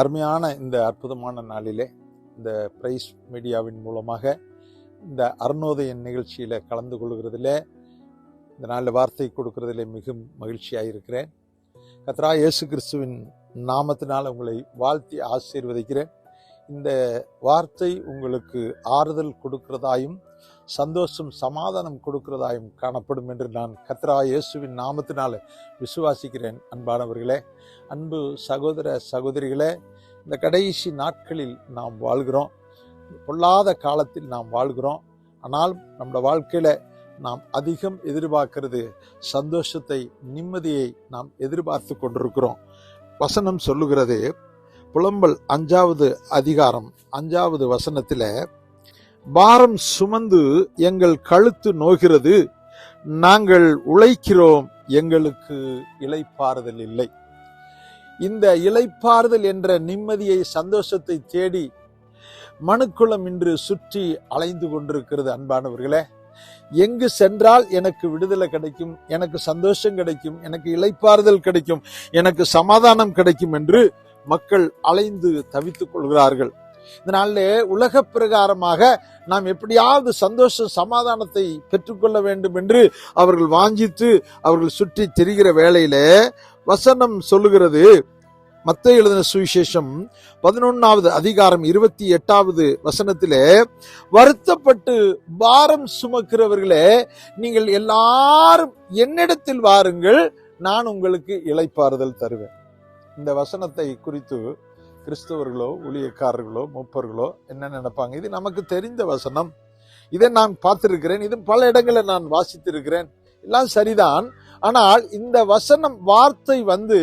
அருமையான இந்த அற்புதமான நாளிலே இந்த பிரைஸ் மீடியாவின் மூலமாக இந்த அருணோதய நிகழ்ச்சியில் கலந்து கொள்கிறதுல இந்த நாளில் வார்த்தை கொடுக்கறதில் மிகவும் மகிழ்ச்சியாக இருக்கிறேன். கத்ரா இயேசு கிறிஸ்துவின் நாமத்தினால் உங்களை வாழ்த்தி ஆசீர்வதிக்கிறேன். இந்த வார்த்தை உங்களுக்கு ஆறுதல் கொடுக்கிறதாயும் சந்தோஷம் சமாதானம் கொடுக்கிறதாயும் காணப்படும் என்று நான் கத்ரா இயேசுவின் நாமத்தினால விசுவாசிக்கிறேன். அன்பானவர்களே அன்பு சகோதர சகோதரிகளே இந்த கடைசி நாட்களில் நாம் வாழ்கிறோம். பொல்லாத காலத்தில் நாம் வாழ்கிறோம். ஆனால் நம்முடைய வாழ்க்கையில் நாம் அதிகம் எதிர்பார்க்கிறது சந்தோஷத்தை நிம்மதியை நாம் எதிர்பார்த்து கொண்டிருக்கிறோம். வசனம் சொல்லுகிறது புலம்பல் அஞ்சாவது அதிகாரம் அஞ்சாவது வசனத்தில் பாரம் சுமந்து எங்கள் கழுத்து நோகிறது நாங்கள் உழைக்கிறோம் எங்களுக்கு இலைப்பாறுதல் இல்லை. இந்த இலைப்பாறுதல் என்ற நிம்மதியை சந்தோஷத்தை தேடி மனுக்குளம் இன்று சுற்றி அலைந்து கொண்டிருக்கிறது அன்பானவர்களே. எங்கு சென்றால் எனக்கு விடுதலை கிடைக்கும் எனக்கு சந்தோஷம் கிடைக்கும் எனக்கு இலைப்பாறுதல் கிடைக்கும் எனக்கு சமாதானம் கிடைக்கும் என்று மக்கள் அலைந்து தவித்துக் கொள்கிறார்கள். இந்த நாளில் உலக பிரகாரமாக நாம் எப்படியாவது சந்தோஷ சமாதானத்தை பெற்றுக்கொள்ள வேண்டும் என்று அவர்கள் வாஞ்சித்து அவர்கள் சுற்றி திரிகிற வேளையில வசனம் சொல்லுகிறது. மத்த எழுதின சுவிசேஷம் பதினொன்னாவது அதிகாரம் இருபத்தி எட்டாவது வசனத்திலே வருத்தப்பட்டு பாரம் சுமக்கிறவர்களே நீங்கள் எல்லாரும் என்னிடத்தில் வாருங்கள் நான் உங்களுக்கு இளைப்பாறுதல் தருவேன். இந்த வசனத்தை குறித்து கிறிஸ்தவர்களோ ஊழியக்காரர்களோ மூப்பர்களோ என்ன நினைப்பாங்க? இது நமக்கு தெரிந்த வசனம். இதை நான் பார்த்திருக்கிறேன். இது பல இடங்களில் நான் வாசித்திருக்கிறேன். எல்லாம் சரிதான். ஆனால் இந்த வசனம் வார்த்தை வந்து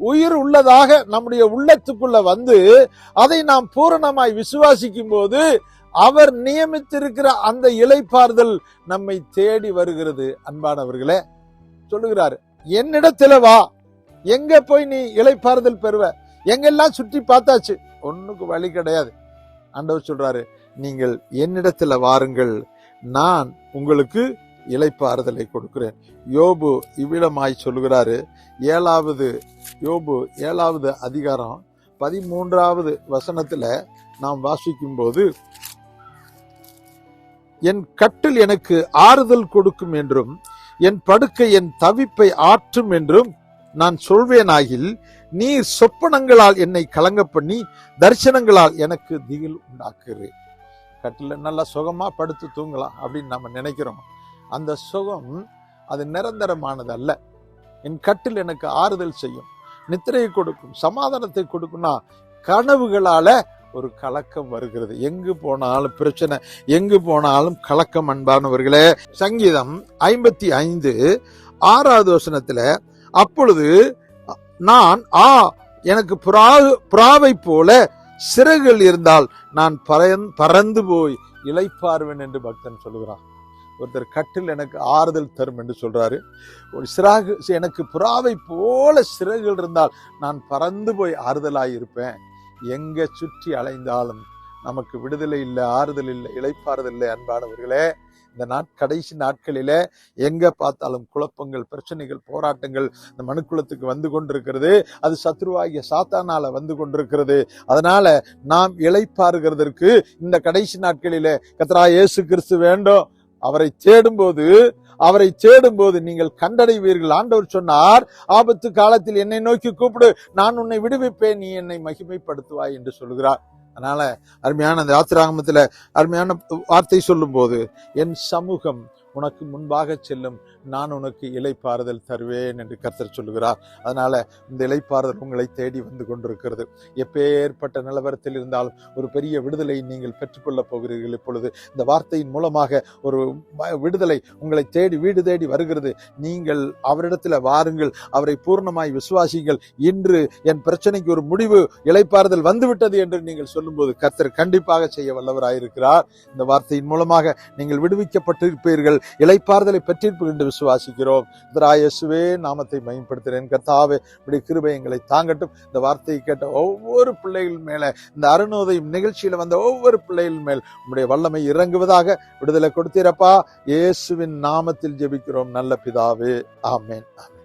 உயிர் உள்ளதாக நம்முடைய உள்ளத்துக்குள்ள வந்து அதை நாம் பூரணமாய் விசுவாசிக்கும் போது அவர் நியமித்திருக்கிற அந்த இலைப்பாறுதல் நம்மை தேடி வருகிறது. அன்பானவர்களே சொல்லுகிறார் என்னிடத்துல வா. எங்க போய் நீ இலைப்பாறுதல் பெறுவ? எங்கெல்லாம் சுற்றி பார்த்தாச்சு? ஒண்ணுக்கு வழி கிடையாது. ஆண்டவர் சொல்றாரு நீங்கள் என்னிடத்துல வாருங்கள். நான் உங்களுக்கு இலைப்பாறுதலை கொடுக்கிறேன். யோபு இவ்விடமாய் சொல்லுகிறாரு ஏழாவது யோபு ஏழாவது அதிகாரம் பதிமூன்றாவது வசனத்துல நாம் வாசிக்கும் போது என் கட்டில் எனக்கு ஆறுதல் கொடுக்கும் என்றும் என் படுக்கை என் தவிப்பை ஆற்றும் என்றும் நான் சொல்வேனாகில் நீர் சொப்பனங்களால் என்னை கலங்க பண்ணி தரிசனங்களால் எனக்கு திகில் உண்டாக்குறேன் கட்டில நல்லா சுகமா படுத்து தூங்கலாம் அப்படின்னு நம்ம நினைக்கிறோம். அந்த சுகம் அது நிரந்தரமானது அல்ல என் கட்டில் எனக்கு ஆறுதல் செய்யும். நித்திரையை கொடுக்கும் சமாதானத்தை கொடுக்கும்னா கனவுகளால ஒரு கலக்கம் வருகிறது. எங்கு போனாலும் பிரச்சனை எங்கு போனாலும் கலக்கம் அன்பானவர்களே. சங்கீதம் ஐம்பத்தி ஐந்து ஆறாவது வசனத்துல அப்பொழுது நான் ஆ எனக்கு புறா புறாவை போல சிறகுகள் இருந்தால் நான் பறந் பறந்து போய் இழைப்பார்வேன் என்று பக்தன் சொல்லுகிறான் ஒருத்தர் கட்டில் எனக்கு ஆறுதல் தரும் என்று சொல்றாரு. ஒரு சிறாகு எனக்கு புறாவை போல சிறகுகள் இருந்தால் நான் பறந்து போய் ஆறுதலாயிருப்பேன் எங்க சுற்றி அலைந்தாலும் நமக்கு விடுதலை இல்லை ஆறுதல் இல்லை இழைப்பாறுதல் இல்லை அன்பானவர்களே. இந்த நாட் கடைசி நாட்களில எங்க பார்த்தாலும் குழப்பங்கள் பிரச்சனைகள் போராட்டங்கள் இந்த மனுக்குலத்துக்கு வந்து கொண்டிருக்கிறது. அது சத்ருவாகிய சாத்தானால வந்து கொண்டிருக்கிறது. அதனால நாம் இழைப்பாருகிறதற்கு இந்த கடைசி நாட்களில கத்ரா இயேசு கிறிஸ்து வேண்டும். அவரை தேடும்போது அவரை தேடும்போது நீங்கள் கண்டடைவீர்கள். ஆண்டவர் சொன்னார் ஆபத்து காலத்தில் என்னை நோக்கி கூப்பிடு. நான் உன்னை விடுவிப்பேன். நீ என்னை மகிமைப்படுத்துவாய் என்று சொல்கிறார். அதனால் அருமையான அந்த ஆத்திராகமத்தில் அருமையான வார்த்தை சொல்லும்போது என் சமூகம் உனக்கு முன்பாக செல்லும். நான் உனக்கு இலைப்பாறுதல் தருவேன் என்று கர்த்தர் சொல்லுகிறார். அதனால இந்த இலைப்பாறுதல் உங்களை தேடி வந்து கொண்டிருக்கிறது. எப்பேற்பட்ட நிலவரத்தில் இருந்தாலும் ஒரு பெரிய விடுதலை நீங்கள் பெற்றுக்கொள்ளப் போகிறீர்கள் இப்பொழுது. இந்த வார்த்தையின் மூலமாக ஒரு விடுதலை உங்களை தேடி வீடு தேடி வருகிறது. நீங்கள் அவரிடத்தில் வாருங்கள். அவரை பூர்ணமாய் விசுவாசிங்கள் இன்று என் பிரச்சனைக்கு ஒரு முடிவு இலைப்பாறுதல் வந்துவிட்டது என்று நீங்கள் சொல்லும்போது கர்த்தர் கண்டிப்பாக செய்ய வல்லவராயிருக்கிறார். இந்த வார்த்தையின் மூலமாக நீங்கள் விடுவிக்கப்பட்டிருப்பீர்கள். இலைப்பாறுதலை பெற்றிருப்பீர்கள் என்று விசுவாசிக்கிறோம். இயேசுவே நாமத்தை பயன்படுத்துகிறேன் கர்த்தாவே இப்படி கிருபை எங்களை தாங்கட்டும். இந்த வார்த்தையை கேட்ட ஒவ்வொரு பிள்ளைகள் மேல இந்த அருணோதயம் நிகழ்ச்சியில் வந்த ஒவ்வொரு பிள்ளைகள் மேல் உங்களுடைய வல்லமை இறங்குவதாக விடுதலை கொடுத்தீரப்பா. இயேசுவின் நாமத்தில் ஜெபிக்கிறோம். நல்ல பிதாவே ஆமேன் ஆமேன்.